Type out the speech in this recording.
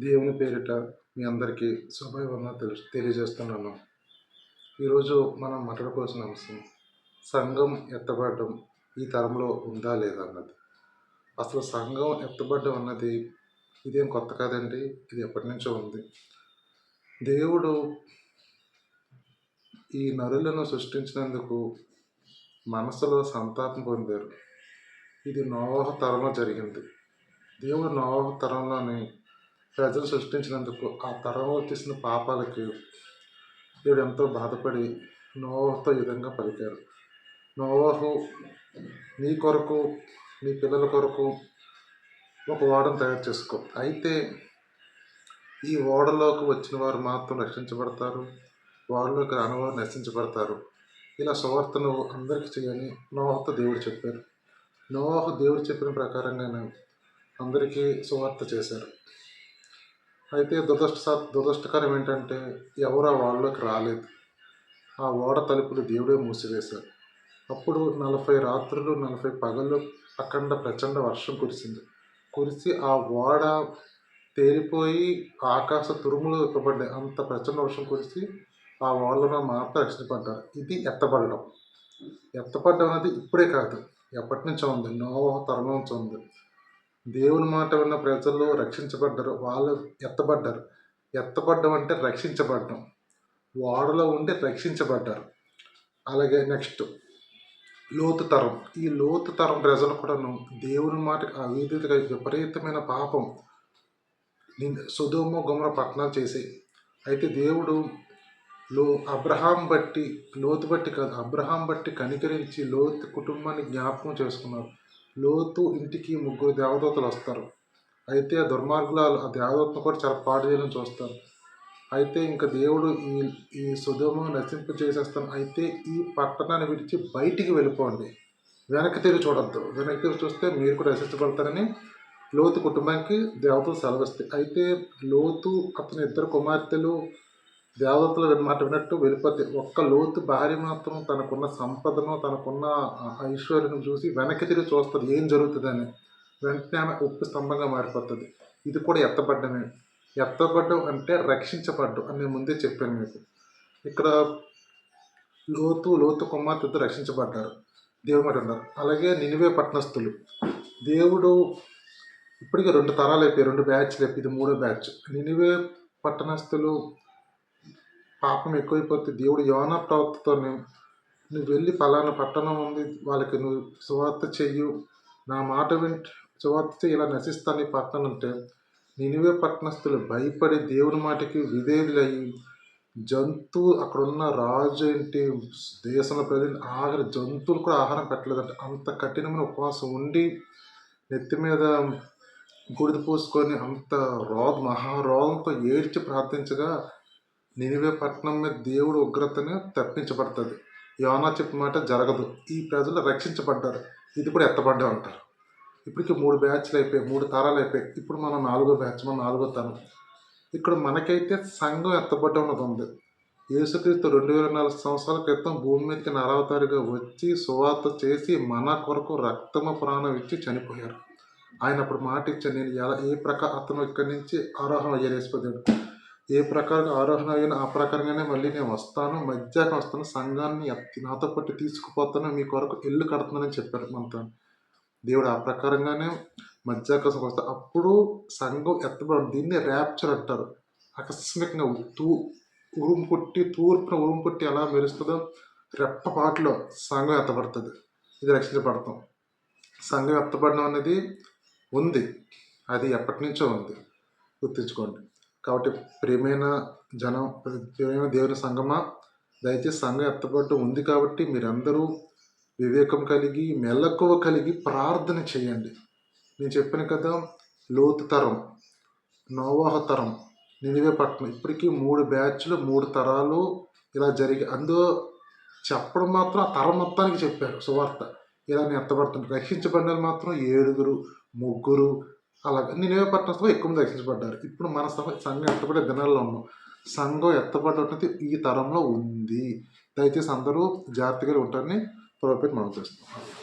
దేవుని పేరిట మీ అందరికీ శుభవన్న తెలు తెలియజేస్తున్నాను. ఈరోజు మనం మాట్లాడుకోవాల్సిన అంశం సంఘం ఎత్తబడడం ఈ తరంలో ఉందా లేదా అన్నది. అసలు సంఘం ఎత్తబడడం అన్నది ఇదేం కొత్త కాదండి? ఇది ఎప్పటి నుంచో ఉంది. దేవుడు ఈ నరులను సృష్టించినందుకు మనసులో సంతాపం పొందారు. ఇది నోహ తరంలో జరిగింది. దేవుడు నోహ తరంలోని ప్రజలు సృష్టించినందుకు ఆ తరంలో చేసిన పాపాలకి వీడు ఎంతో బాధపడి నోవహుతో ఈ విధంగా పలికారు. నోవహు నీ కొరకు నీ పిల్లల కొరకు ఒక ఓడను తయారు చేసుకో. అయితే ఈ ఓడలోకి వచ్చిన వారు మాత్రం రక్షించబడతారు ఓడలోకి రాని వారు నశించబడతారు. ఇలా సువార్తను అందరికీ చేయని నోవహతో దేవుడు చెప్పారు. నోవహు దేవుడు చెప్పిన ప్రకారంగానే అందరికీ సువార్త చేశారు. అయితే దురదృష్ట దురదృష్టకరం ఏంటంటే ఎవరు ఆ వాళ్ళలోకి రాలేదు. ఆ ఓడ తలుపులు దేవుడే మూసివేశారు. అప్పుడు నలభై రాత్రులు నలభై పగళ్ళు అఖండ ప్రచండ వర్షం కురిసింది. కురిసి ఆ ఓడ తేలిపోయి ఆకాశ తురుములు ఇవ్వబడ్డాయి అంత ప్రచండ వర్షం కురిసి ఆ ఓడలో మాత్రం రక్షించబడ్డారు. ఇది ఎత్తబడడం. ఎత్తపడడం అనేది ఇప్పుడే కాదు. ఎప్పటి నుంచో ఉంది. నోవ తరుణం నుంచి ఉంది. దేవుని మాట విన్న ప్రజలు రక్షించబడ్డారు వాళ్ళు ఎత్తబడ్డారు. ఎత్తబడ్డం అంటే రక్షించబడ్డం. వాడలో ఉండి రక్షించబడ్డారు. అలాగే నెక్స్ట్ లోతు తరం. ఈ లోతు తరం ప్రజలు కూడాను దేవుని మాటకి అవిధులుగా విపరీతమైన పాపం సుధోమ గుమర పట్టణాలు చేసి అయితే దేవుడు లో అబ్రహాం బట్టి లోతు బట్టి కాదు అబ్రహాం బట్టి కనికరించి లోతు కుటుంబాన్ని జ్ఞాపకం చేసుకున్నారు. లోతు ఇంటికి ముగ్గురు దేవదూతలు వస్తారు. అయితే ఆ దుర్మార్గులు ఆ దేవదూతను కూడా చాలా పాడు చేయాలని చూస్తారు. అయితే ఇంకా దేవుడు ఈ ఈ సుధము నశింపు చేసేస్తాను అయితే ఈ పట్టణాన్ని విడిచి బయటికి వెళ్ళిపోండి. వెనక్కి తిరిగి చూడద్దు. వెనక్కి తిరిగి చూస్తే మీరు కూడా రక్షించబడతారని లోతు కుటుంబానికి దేవతలు సెలవిస్తాయి. అయితే లోతు అతని ఇద్దరు కుమార్తెలు దేవతల మాట విన్నట్టు వెళ్ళిపోతే ఒక్క లోతు భార్య మాత్రం తనకున్న సంపదను తనకున్న ఐశ్వర్యం చూసి వెనక్కి తిరిగి చూస్తుంది. ఏం జరుగుతుందని వెంటనే ఆమె ఉప్పు స్తంభంగా మారిపోతుంది. ఇది కూడా ఎత్తబడ్డమే. ఎత్తబడ్డం అంటే రక్షించబడ్డం అని నేను ముందే చెప్పాను మీకు. ఇక్కడ లోతు లోతు కుమార్తె ఇద్దరు రక్షించబడ్డారు. దేవుడు మాట అన్నారు అలాగే నినివే పట్టణస్థులు దేవుడు ఇప్పటికే రెండు తరాలు అయిపోయాయి. రెండు బ్యాచ్లు అయిపోయి ఇది మూడో బ్యాచ్. నినివే పట్టణస్థులు పాపం ఎక్కువైపోతే దేవుడు యోనా ప్రవక్తతో నువ్వు వెళ్ళి ఫలానా పట్టణం ఉంది వాళ్ళకి నువ్వు సువార్త చెయ్యు. నా మాట వింట సువార్త ఇలా నశిస్తాను పట్టణం అంటే. నినివే పట్టణస్తులు భయపడి దేవుని మాటకి విధేయులయ్యి. జంతువు అక్కడున్న రాజు ఏంటి? దేశంలో ప్రజలు ఆఖరి జంతువులు కూడా ఆహారం పెట్టలేదంట. అంత కఠినమైన ఉపవాసం ఉండి నెత్తి మీద గుడిది పోసుకొని అంత రోగ మహారోగంతో ఏడ్చి ప్రార్థించగా నినివే పట్టణం మీద దేవుడు ఉగ్రతను తప్పించబడుతుంది. యోనా చెప్పిన మాట జరగదు. ఈ ప్రజలు రక్షించబడ్డారు. ఇది కూడా ఎత్తబడ్డా అంటారు. ఇప్పటికి మూడు బ్యాచ్లు అయిపోయాయి. మూడు తరాలు అయిపోయాయి. ఇప్పుడు మనం నాలుగో బ్యాచ్ మనం నాలుగో తరం. ఇక్కడ మనకైతే సంఘం ఎత్తబడ్డ ఉన్నది ఉంది. యేసుక్రీస్తు రెండు వేల నాలుగు సంవత్సరాల క్రితం భూమి మీదకి నరావతారిగా వచ్చి సువార్త చేసి మన కొరకు రక్తమ ప్రాణం ఇచ్చి చనిపోయారు. ఆయన అప్పుడు మాట ఇచ్చాను నేను ఎలా ఏ ప్రకారం అతను ఇక్కడి నుంచి ఆరోహణ అయ్యేసిపోయాడు ఏ ప్రకారం ఆరోహణ అయినా ఆ ప్రకారంగానే మళ్ళీ నేను వస్తాను మధ్యాహ్నం వస్తాను సంఘాన్ని నాతో పట్టి తీసుకుపోతాను మీ కొరకు ఇల్లు కడుతున్నానని చెప్పారు మనతో. దేవుడు ఆ ప్రకారంగానే మధ్యాహ్నం వస్తాను అప్పుడు సంఘం ఎత్తబడి దీన్ని ర్యాప్చర్ అంటారు. ఆకస్మికంగా తూ ఉరుము పుట్టి తూర్పున ఉరుము పుట్టి ఎలా మెరుస్తుందో రెప్పపాటులో సంఘం ఎత్తబడుతుంది. ఇది రక్షించబడతాం. సంఘం ఎత్తబడడం అనేది ఉంది. అది ఎప్పటి నుంచో ఉంది. గుర్తుంచుకోండి. కాబట్టి ప్రియమైన జనం ప్రియమైన దేవుని సంగమా దయచేసి సంఘం ఎత్తబడ్డం ఉంది కాబట్టి మీరందరూ వివేకం కలిగి మెలకువ కలిగి ప్రార్థన చేయండి. నేను చెప్పిన కదా లోతు తరం నోవాహ తరం నినివే పట్టణం. ఇప్పటికీ మూడు బ్యాచ్లు మూడు తరాలు ఇలా జరిగి అందులో చెప్పడం మాత్రం ఆ తరం మొత్తానికి చెప్పారు సువార్త. ఇలా నేను ఎత్తబడుతుంది రక్షించబడిన మాత్రం ఏడుగురు ముగ్గురు అలాగే. నేనే పట్టణంలో ఎక్కువ మంది రక్షించబడ్డారు ఇప్పుడు మన సభ సంఘం ఎత్తబడే దినాల్లో ఉన్నాం. సంఘం ఎత్తబడ్డటువంటి ఈ తరంలో ఉంది. దయచేసి అందరూ జాగ్రత్తగా ఉంటారని ప్రోపేట్ మనం చేస్తున్నాం